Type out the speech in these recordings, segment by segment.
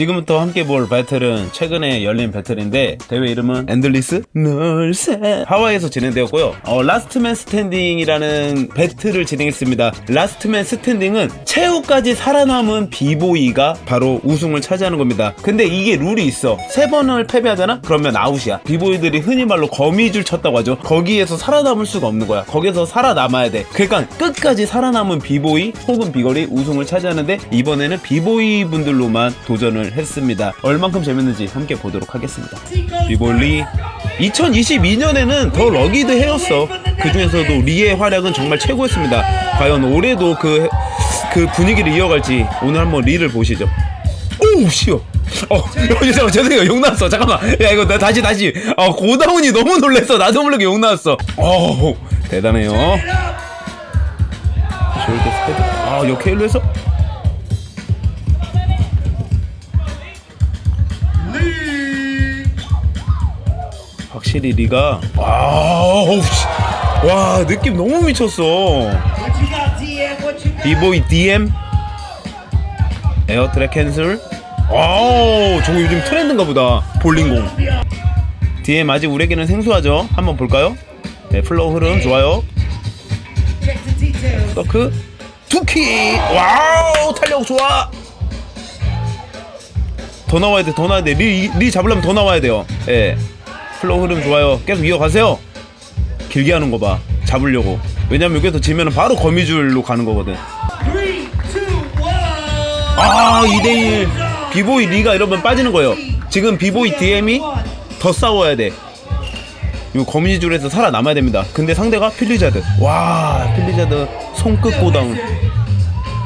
지금부터 함께 볼 배틀은 최근에 열린 배틀인데 대회 이름은 엔들리스 널새 하와이에서 진행되었고요. 어, 라스트맨 스탠딩이라는 배틀을 진행했습니다. 라스트맨 스탠딩은 최후까지 살아남은 비보이가 바로 우승을 차지하는 겁니다. 근데 이게 룰이 있어. 세 번을 패배하잖아? 그러면 아웃이야. 비보이들이 흔히 말로 거미줄 쳤다고 하죠. 거기에서 살아남을 수가 없는 거야. 거기서 살아남아야 돼. 그러니까 끝까지 살아남은 비보이 혹은 비걸이 우승을 차지하는데 이번에는 비보이 분들로만 도전을 했습니다. 얼만큼 재밌는지 함께 보도록 하겠습니다. 비볼리 2022년에는 더 러기드 해였어. 그 중에서도 리의 활약은 정말 최고였습니다. 과연 올해도 그, 그 분위기를 이어갈지 오늘 한번 리를 보시죠. 오, 쉬워. 어, 죄송해요, 죄송해요, 욕 나왔어. 잠깐만. 야, 이거 나 다시, 다시. 어, 고다운이 너무 놀랬어. 나도 모르게 욕 나왔어. 어, 대단해요. 아, 역회일로 해서 확실히 리가 와, 어우, 씨. 와 느낌 너무 미쳤어. 비보이 DM 에어트랙 캔슬. 와우 저거 요즘 트렌드인가 보다. 볼링공. DM 아직 우리에게는 생소하죠. 한번 볼까요? 네, 플로우 흐름 좋아요. 서크 투키. 와우 탄력 좋아. 더 나와야 돼, 더 나와야 돼. 리, 리 잡으려면 더 나와야 돼요. 예. 플로우 흐름 좋아요. 계속 이어가세요. 길게 하는 거 봐. 잡으려고. 왜냐면 여기서 지면은 바로 거미줄로 가는 거거든. 아, 2대1. 비보이 리가 이러면 빠지는 거예요. 지금 비보이 DM이 더 싸워야 돼. 이 거미줄에서 살아남아야 됩니다. 근데 상대가 필리자드. 와, 필리자드 손끝 고다운.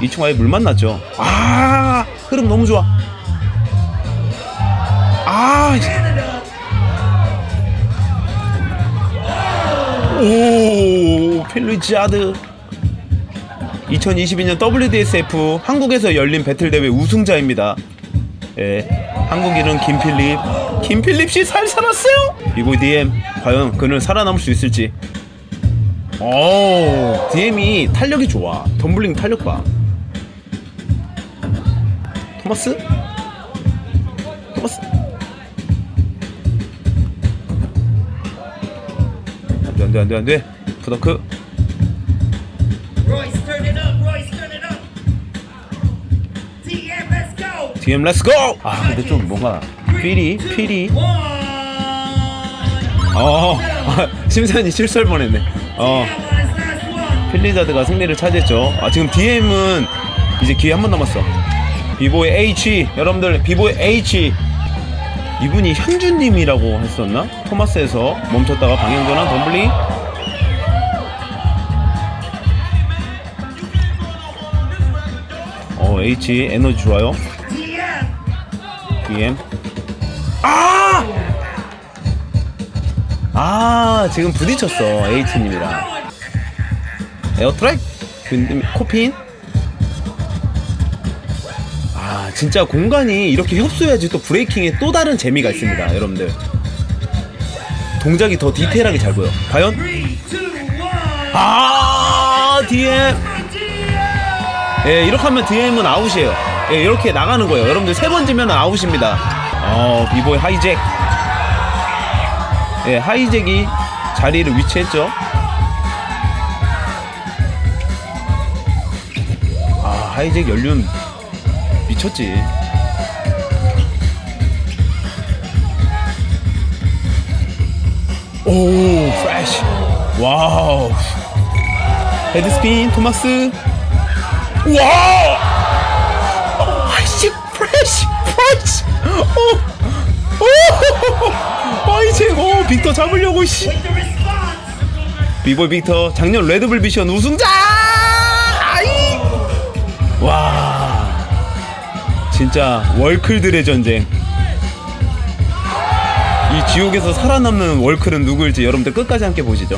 이 친구 아예 물 만났죠. 아, 흐름 너무 좋아. 아, 오, 필리자드. 2022년 WDSF 한국에서 열린 배틀 대회 우승자입니다. 예, 한국인은 김필립. 김필립 씨 살 살았어요? 이거 DM 과연 그는 살아남을 수 있을지. 오, DM이 탄력이 좋아. 덤블링 탄력 봐. 토마스? 토마스? 안돼 안돼 안돼 up. DM, let's go. DM 렛츠고! 아 근데 좀 뭔가 필이 필이. 어 심사연이 실수할 뻔했네 어. 필리자드가 승리를 차지했죠 아 지금 DM은 이제 기회 한 번 남았어 비보의 H 여러분들 비보의 H 이분이 현주님이라고 했었나? 토마스에서 멈췄다가 방향 전환 덤블링 어 H 에너지 좋아요 DM. 아! 아 지금 부딪혔어 H님이랑 에어트랙? 근데 코핀? 진짜 공간이 이렇게 협소해야지 또 브레이킹에 또 다른 재미가 있습니다 여러분들. 동작이 더 디테일하게 잘 보여. 과연? 아 DM 예 이렇게 하면 DM은 아웃이에요. 예 이렇게 나가는 거예요. 여러분들 세 번 지면 아웃입니다. 어 비보이 하이잭. 예 하이잭이 자리를 위치했죠. 아 하이잭 연륜 미쳤지 오 프레쉬 와우 헤드스핀 토마스 와! 어, 아이씨, 프레쉬, 프레쉬. 어, 오, 아이씨, 오, 빅터 잡으려고 씨. 비보이 빅터 작년 레드불 미션 우승자. 아이. 와, 진짜 월클들의 전쟁. 이 지옥에서 살아남는 월클은 누구일지 여러분들 끝까지 함께 보시죠.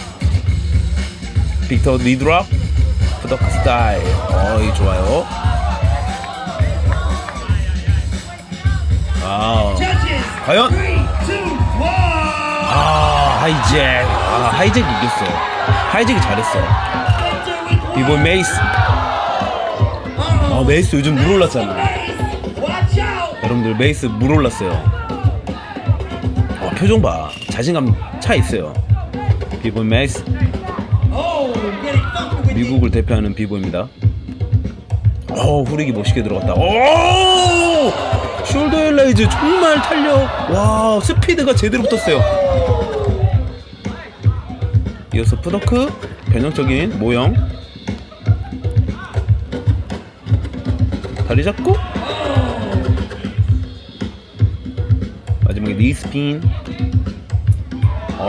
빅터 리드랍, 푸더크 스타일. 어이 좋아요. 아. 과연. 아 하이잭, 아 하이잭 이겼어. 하이잭이 잘했어. 이번 메이스. 아 메이스 요즘 물 올랐잖아. 여러분들 메이스 물 올랐어요. 어, 표정 봐. 자신감 차 있어요. 비보이 메이스 미국을 대표하는 비보입니다. 어 후리기 멋있게 들어갔다. 오 숄더 엘라이즈 정말 탄력. 와 스피드가 제대로 붙었어요. 이어서 푸더크 변형적인 모형. 다리 잡고 니스핀. 오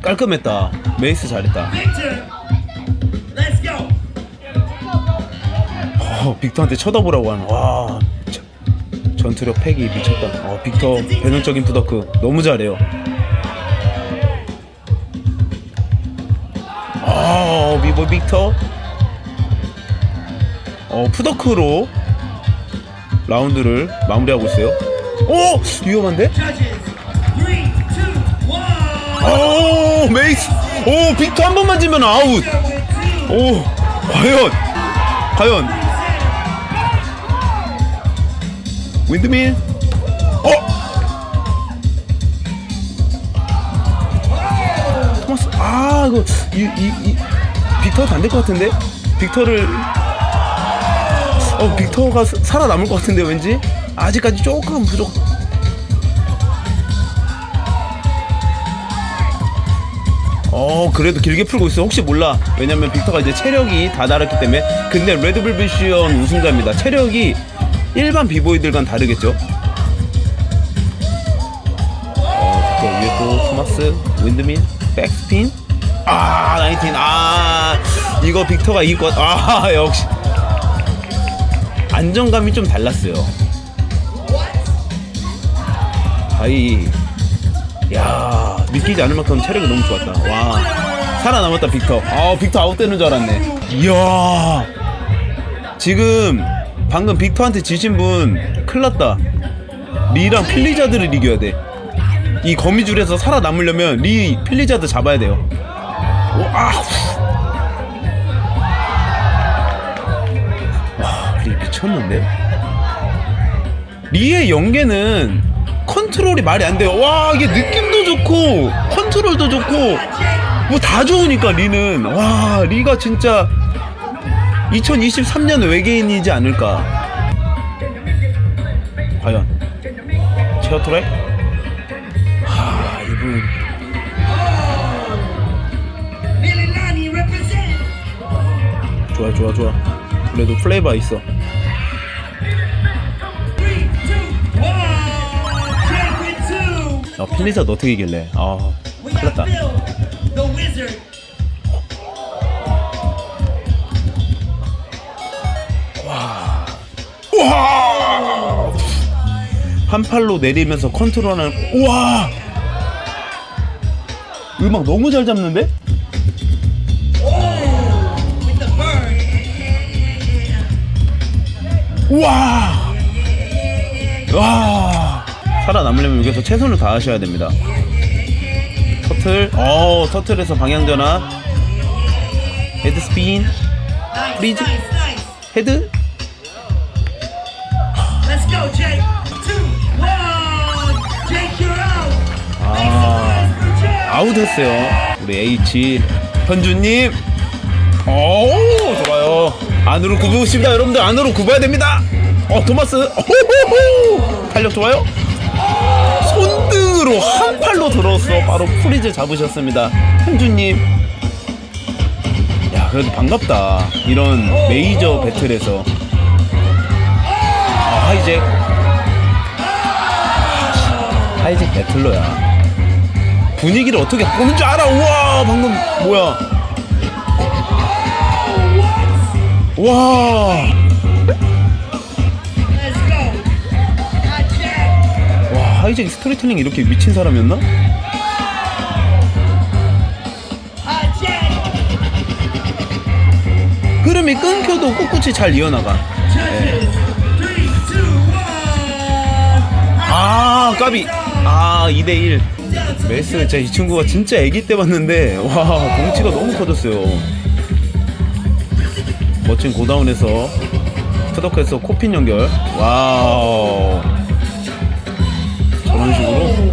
깔끔했다. 메이스 잘했다. 어, 빅터한테 쳐다보라고 하는 와. 저- 전투력 팩이 미쳤다. 어, 빅터 변형적인 푸더크. 너무 잘해요. 아 미보 빅터. 어 푸더크로 라운드를 마무리하고 있어요 오 위험한데. 오 메이스. 오 빅터 한 번만 지면 아웃. 오 과연 과연. 윈드밀. 어? 토마스 아 이거 이 이 이, 빅터가 안될 것 같은데? 빅터를 어 빅터가 사- 살아남을 것 같은데 왠지 아직까지 조금 부족. 어 그래도 길게 풀고 있어. 혹시 몰라. 왜냐면 빅터가 이제 체력이 다 달았기 때문에. 근데 레드불 비시언 우승자입니다. 체력이 일반 비보이들과는 다르겠죠? 어 빅터 위에 또 토마스 윈드밀 백스핀. 아 나이틴. 아 이거 빅터가 이길 것 같- 아 역시. 안정감이 좀 달랐어요 아이. 야 믿기지 않을 만큼 체력이 너무 좋았다. 와 살아남았다 빅터. 아 빅터 아웃되는 줄 알았네. 이야. 지금 방금 빅터한테 지신 분 큰일났다. 리랑 필리자드를 이겨야 돼이 거미줄에서 살아남으려면 리 필리자드 잡아야 돼요. 오, 아, 후. 와, 리 미쳤는데? 리의 연계는 컨트롤이 말이 안 돼요. 와, 이게 느낌도 좋고, 컨트롤도 좋고, 뭐 다 좋으니까 리는. 와, 리가 진짜 2023년 외계인이지 않을까. 과연. 체어 트랙? 하, 이분. 좋아, 좋아, 좋아. 그래도 플레이바 있어. Two. 아, 필리자드 어떻게 이길래? 아, 큰일 났다. Wizard. 우와! 한 팔로 내리면서 컨트롤하는 우와! 음악 너무 잘 잡는데? 우와! 와! 살아남으려면 여기서 최선을 다하셔야 됩니다. 터틀, 어, 터틀에서 방향 전환, 헤드 스핀, nice. 헤드, 아. 아웃했어요. 우리 H 현주님. 오 좋아요. 안으로 싶다 여러분들 안으로 굽어야 됩니다. 어 토마스. 호호호. 탄력 좋아요. 팔로 들어서 바로 프리즈 잡으셨습니다. 현주님. 야 그래도 반갑다. 이런 메이저 배틀에서. 아 하이잭. 하이잭 배틀러야. 분위기를 어떻게 보는 줄 알아. 우와, 방금 뭐야? 와, 하이잭 스토리텔링 이렇게 미친 사람이었나? 흐름이 끊겨도 꿋꿋이 잘 이어나가. One. 아, 까비. 아, 2대1. 메스, 진짜 이 친구가 진짜 애기 때 봤는데, 와, 덩치가 너무 커졌어요. 멋진 고다운에서 푸더크에서 코핀 연결. 와우. 저런 식으로.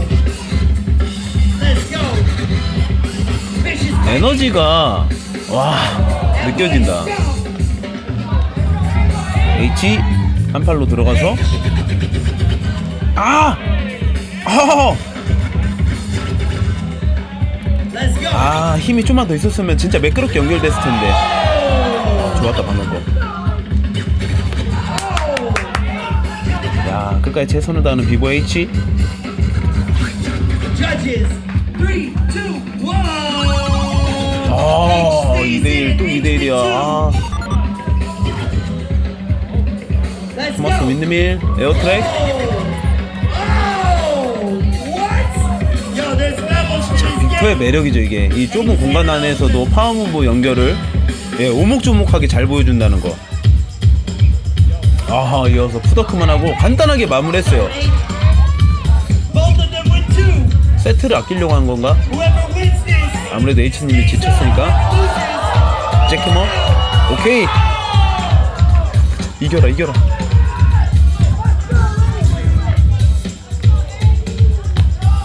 에너지가 와 느껴진다. H 한 팔로 들어가서 아! 아! 힘이 좀만 더 있었으면 진짜 매끄럽게 연결됐을 텐데 어, 좋았다 방금 거 야 끝까지 최선을 다하는 비보 H Judges. Three, two, one. 아 2대1 또 2대1이야 아, Let's 토마스 go. 윈드밀 에어트랙 Oh, what? Yo, there's levels to this 빅터의 game. 매력이죠 이게 이 좁은 공간 안에서도 파워무브 연결을 예, 오목조목하게 잘 보여준다는 거 아하 이어서 푸더크만 하고 간단하게 마무리했어요 세트를 아끼려고 한 건가? 아무래도 H님이 지쳤으니까. 제키머 오케이 이겨라 이겨라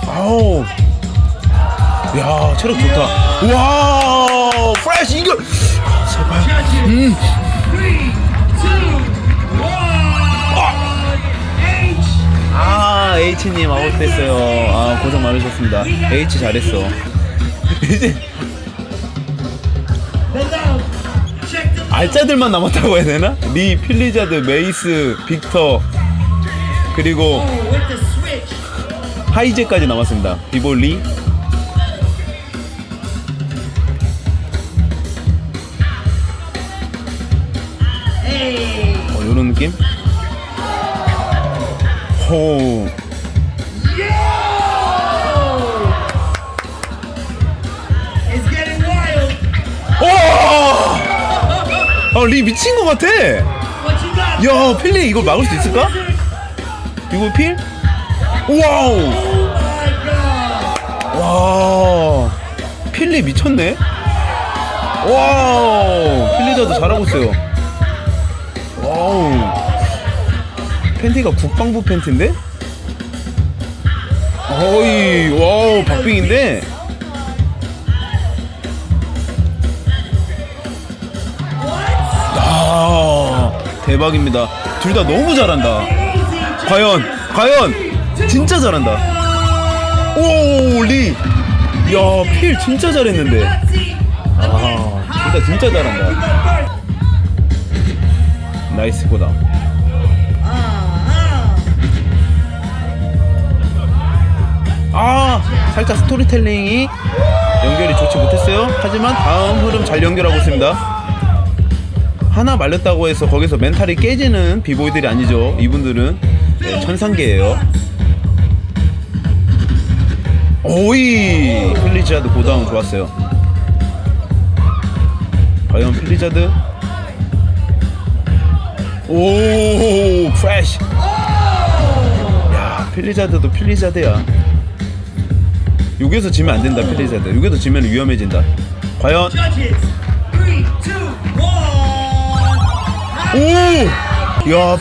아우 야 체력 좋다 와 프레시 이겨 제발 Judges. H님 아웃됐어요 아 고생 많으셨습니다 H 잘했어 이제. 알짜들만 남았다고 해야 되나? 리, 필리자드, 메이스, 빅터 그리고. 하이제까지 남았습니다 비볼리. 어, 요런 느낌? 호 아, 리 미친 것 같아! 야, 필리 이거 막을 수 있을까? 이거 필? 와우! 와, 필리 미쳤네? 와우! 필리자도 잘하고 있어요. 와우. 팬티가 국방부 팬티인데? 어이, 와우, 박빙인데? 대박입니다. 둘 다 너무 잘한다. 과연, 과연, 진짜 잘한다. 오, 리. 야, 필 진짜 잘했는데. 아, 둘 다 진짜 잘한다. 나이스 고다. 아, 살짝 스토리텔링이 연결이 좋지 못했어요. 하지만 다음 흐름 잘 연결하고 있습니다. 하나 말렸다고 해서 거기서 멘탈이 깨지는 비보이들이 아니죠. 이분들은 네, 천상계예요. 오이 필리자드 고다운 좋았어요. 과연 필리자드? 오 프레쉬. 야 필리자드도 필리자드야. 여기서 지면 안 된다 필리자드. 여기서 지면 위험해진다. 과연 오! 야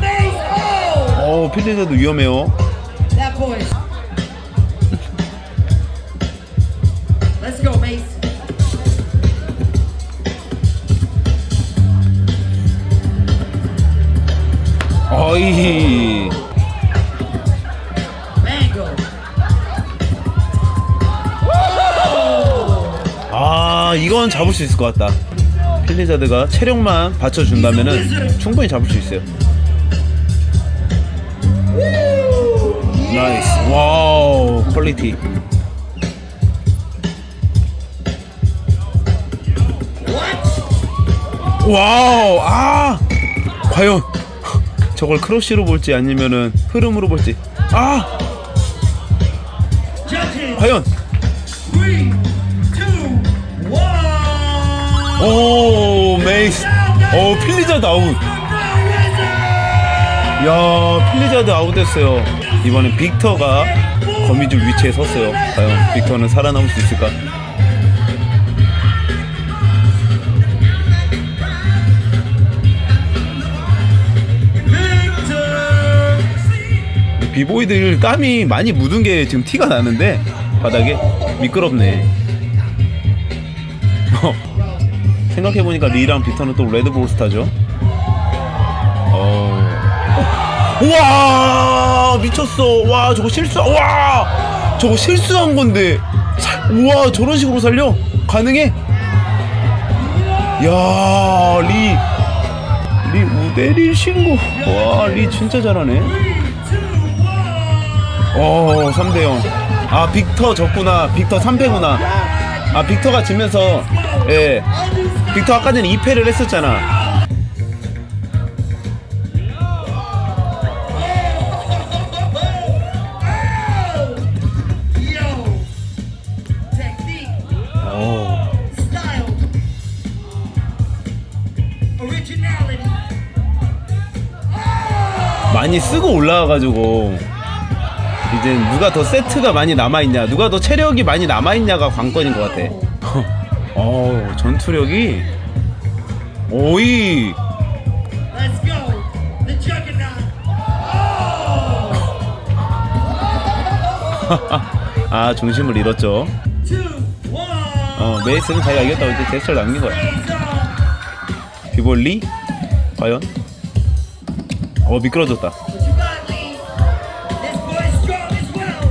base. Oh, 어 필리자드 위험해요. 어이. 아 이건 잡을 수 있을 것 같다. 필리자드가 체력만 받쳐준다면은 충분히 잡을 수 있어요. 나이스. 와우 퀄리티. 와우 아 과연 저걸 크로시로 볼지 아니면은 흐름으로 볼지 아. 과연. 오 에이스. 어, 필리자드 아웃. 야, 필리자드 아웃 됐어요. 이번엔 빅터가 거미줄 위치에 섰어요. 과연 빅터는 살아남을 수 있을까? 비보이들 땀이 많이 묻은 게 지금 티가 나는데 바닥에 미끄럽네. 생각해보니까 리랑 비터는 또 레드불 스타죠. 어. 우와 미쳤어. 와 저거 실수. 와 저거 실수한 건데. 살- 우와 저런 식으로 살려? 가능해? 야 리. 리 우대리 신고. 와 리 진짜 잘하네. 어 3대0 아 빅터 졌구나 빅터 3패구나 아 빅터가 지면서 예 빅터 아까 전에 2패를 했었잖아. 많이 쓰고 올라와가지고. 이제 누가 더 세트가 많이 남아있냐 누가 더 체력이 많이 남아있냐가 관건인 것 같아 어 전투력이 오이 Let's go, the juggernaut. 아 중심을 잃었죠 Two, one. 어 메이스는 자기가 이겼다고 이제 제스처를 남긴 거야 up. 비볼리 과연 어 미끄러졌다 What you got, Lee? This boy's strong as well.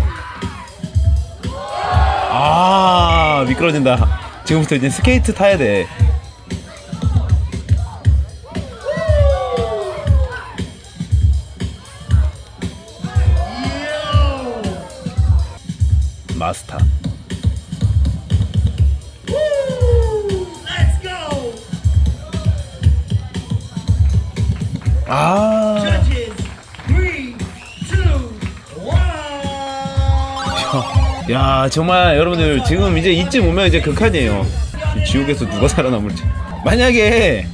아 미끄러진다 지금부터 이제 스케이트 타야 돼. 마스터. 아 야 정말 여러분들 지금 이제 이쯤 오면 이제 극한이에요. 지옥에서 누가 살아남을지. 만약에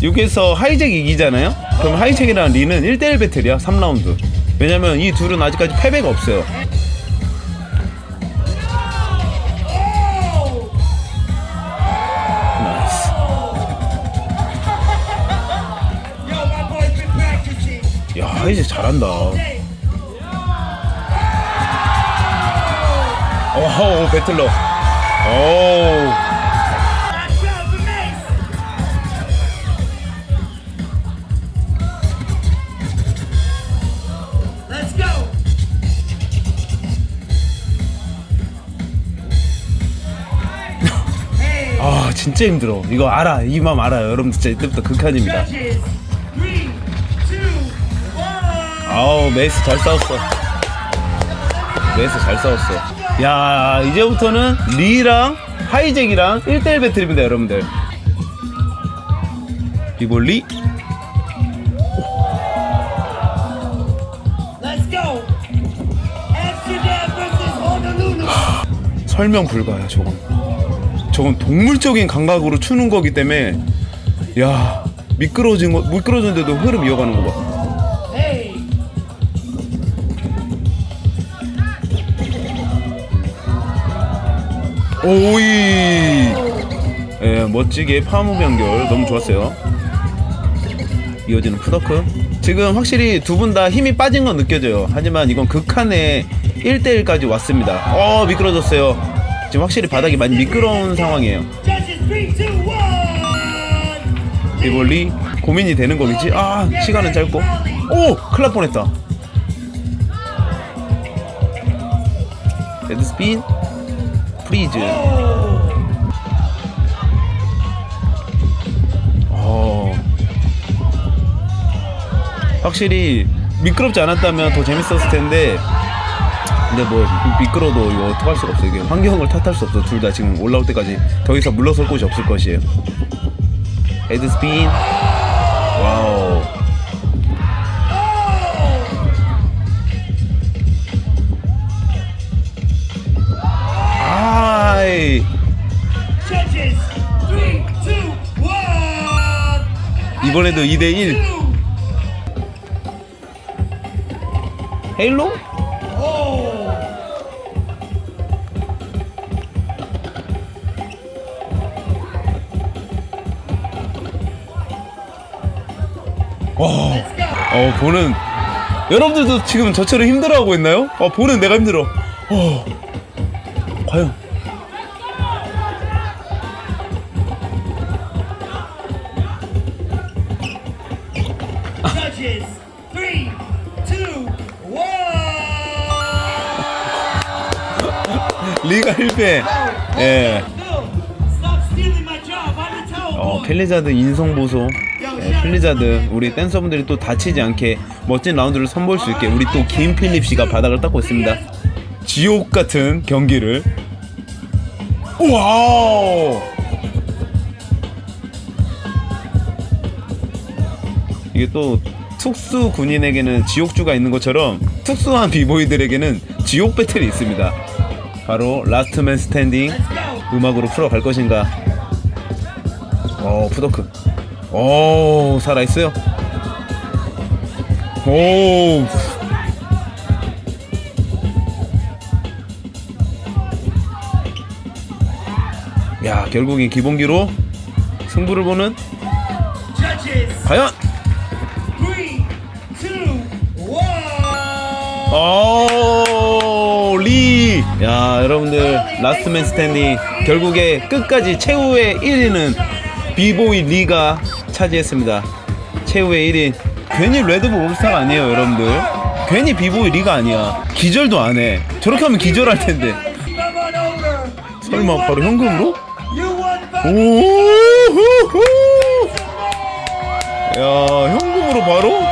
여기서 하이잭 이기잖아요? 그럼 하이잭이랑 리는 1대1 배틀이야 3라운드. 왜냐면 이 둘은 아직까지 패배가 없어요. 야 하이잭 잘한다 어허 배틀러 오 아 진짜 힘들어. 이거 알아. 이 맘 알아요. 여러분 진짜 이때부터 극한입니다. 아우 메이스 잘 싸웠어. 메이스 잘 싸웠어 야 이제부터는 리랑 하이잭이랑 1대1 배틀입니다 여러분들. Honolulu. 설명 불가야 저건. 저건 동물적인 감각으로 추는 거기 때문에 야 미끄러진 거 미끄러졌는데도 흐름 이어가는 거봐 오이. 예, 멋지게 파무 연결. 너무 좋았어요. 이어지는 푸더크. 지금 확실히 두 분 다 힘이 빠진 건 느껴져요. 하지만 이건 극한의 1대1까지 왔습니다. 어 미끄러졌어요. 지금 확실히 바닥이 많이 미끄러운 상황이에요. 리볼리 고민이 되는 거겠지? 아 시간은 짧고. 오 큰일 날 뻔했다. 레드 스핀 프리즈. 어. 확실히 미끄럽지 않았다면 더 재밌었을 텐데 근데 뭐 미끄러도 이거 어떡할 수가 없어 이게 환경을 탓할 수 없어. 둘 다 지금 올라올 때까지 더 이상 물러설 곳이 없을 것이에요. 헤드 스핀. 와우 이번에도 2대1 Two. 헤일로? 와. 어 보는 여러분들도 지금 저처럼 힘들어하고 있나요? 아, 보는 내가 힘들어. 어, 과연. Judges, three, two, one. 리가 1패. 예. 어. 켈리자드 인성 보소. 예, 켈리자드 우리 댄서분들이 또 다치지 않게 멋진 라운드를 선보일 수 있게 우리 또 김필립 씨가 바닥을 닦고 있습니다. 지옥 같은 경기를. 와우. 이게 또 특수 군인에게는 지옥주가 있는 것처럼 특수한 비보이들에게는 지옥 배틀이 있습니다. 바로 라스트맨 스탠딩. 음악으로 풀어갈 것인가? 어, 푸더크. 오, 살아 있어요. 오. 야, 결국엔 기본기로 승부를 보는 과연 오, 리. 야, 여러분들 라스트맨 스탠딩 결국에 끝까지 최후의 1위는 비보이 리가 차지했습니다. 최후의 1위. 괜히 레드불 올스타가 아니에요, 여러분들. 괜히 비보이 리가 아니야. 기절도 안 해. 저렇게 하면 기절할 텐데. 설마 바로 현금으로? 오호호. 야, 현금으로 바로?